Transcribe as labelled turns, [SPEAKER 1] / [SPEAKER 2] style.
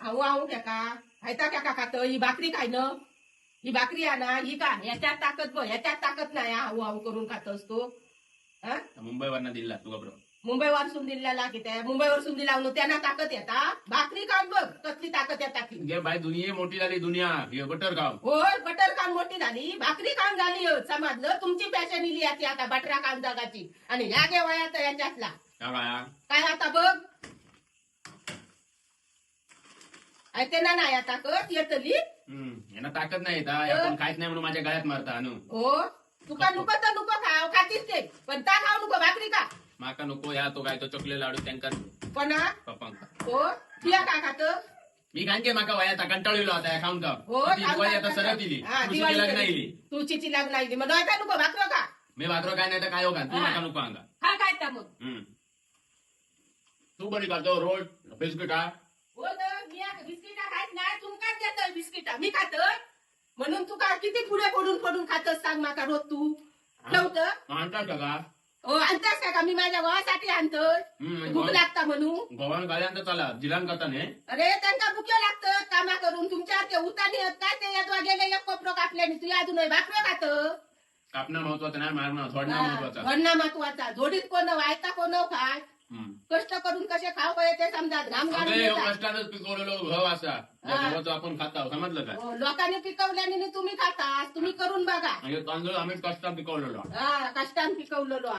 [SPEAKER 1] आऊ आऊ क्या का हायता क्या का खात. ही भाकरी काय न? ही भाकरी आहे ना ही का? याच्यात ताकद बघ याच्यात ताकद नाही आऊ आऊ करून खात असतो. हा?
[SPEAKER 2] मुंबईवरनं दिला तू बरोबर
[SPEAKER 1] मुंबईवर सुंदिल्ल्याला किती मुंबईवर सुंदी लावलं त्यांना ताकद येता भाकरी काम बघ कसली ताकद येता की
[SPEAKER 2] घे बाई दुनिया मोठी झाली दुनिया. हे बटर गाव
[SPEAKER 1] होय बटर काम मोठी झाली. भाकरी काम झाली हो, समजलं? तुमची पॅशन इली याची आता बटरा काम जगाची. आणि ह्या गे वयात यांच्यातला.
[SPEAKER 2] का बाया
[SPEAKER 1] काय आता बघ ऐकते ना नाही आता कत येतली
[SPEAKER 2] यांना ताकद नाही येत हा. आपण काहीच नाही म्हणून माझ्या गळ्यात मारता अनु
[SPEAKER 1] हो तुका नुको तर नुको खाव खातीस ते पण ता खाऊ नको भाकरी का
[SPEAKER 2] माका नको ह्या तो काय तो चॉकलेट लाडू त्यांका
[SPEAKER 1] पण हा?
[SPEAKER 2] पप्पांका
[SPEAKER 1] हो तुया का खात
[SPEAKER 2] मी काय माका वयाचा कंटाळलेलो आता ह्या खाऊन खाऊन.
[SPEAKER 1] हो
[SPEAKER 2] ती दिवाळी आता सरत इली
[SPEAKER 1] हा,
[SPEAKER 2] तुझी
[SPEAKER 1] दिवाळी
[SPEAKER 2] लग्न
[SPEAKER 1] कधी?
[SPEAKER 2] इली
[SPEAKER 1] तुळशीची लग्न आली मग नव्हता नको भाकर का
[SPEAKER 2] मी भाकरो काय नाही तर काय हो का तू
[SPEAKER 1] हा.
[SPEAKER 2] माका नको अंगा
[SPEAKER 1] हा काय त्या मग
[SPEAKER 2] हम्म. तू बरी खातो रोड बिस्किट हा?
[SPEAKER 1] तर मी आता बिस्किटा खात नाही तुमकाच देतोय बिस्किटा? मी खातोय? म्हणून तू का किती पुढे पडून पडून खातस सांग माका रोज तू? ठेवतं
[SPEAKER 2] म्हणतात का?
[SPEAKER 1] हो आणतास का? मी माझ्या भावासाठी आणतोय? भूक लागता म्हणून?
[SPEAKER 2] गोवान गाड्यांचा चला जिलान करता ने.
[SPEAKER 1] अरे त्यांना भुके लागतं कामा करून. तुमच्या ते उतानी आहेत काय? ते यादवा गेले एक कोपरो कापल्याने तू अजून भाकरं खात?
[SPEAKER 2] कापणं महत्वाचं नाही मारणं झोडणं महत्वाचं.
[SPEAKER 1] भरणा महत्त्वाचा. जोडीत कोण वायता कोण
[SPEAKER 2] हम्म.
[SPEAKER 1] कष्ट करून कसे खाव ते समजात घाम.
[SPEAKER 2] कष्टानंच पिकवलेलो गहू असा
[SPEAKER 1] हा.
[SPEAKER 2] गव्हाचं आपण खाता समजलं काय
[SPEAKER 1] हो, लोकांनी पिकवल्याने तुम्ही खाता तुम्ही करून बघा.
[SPEAKER 2] म्हणजे तांदूळ आम्ही कष्टात पिकवलेलो.
[SPEAKER 1] हा कष्टान पिकवलेलो.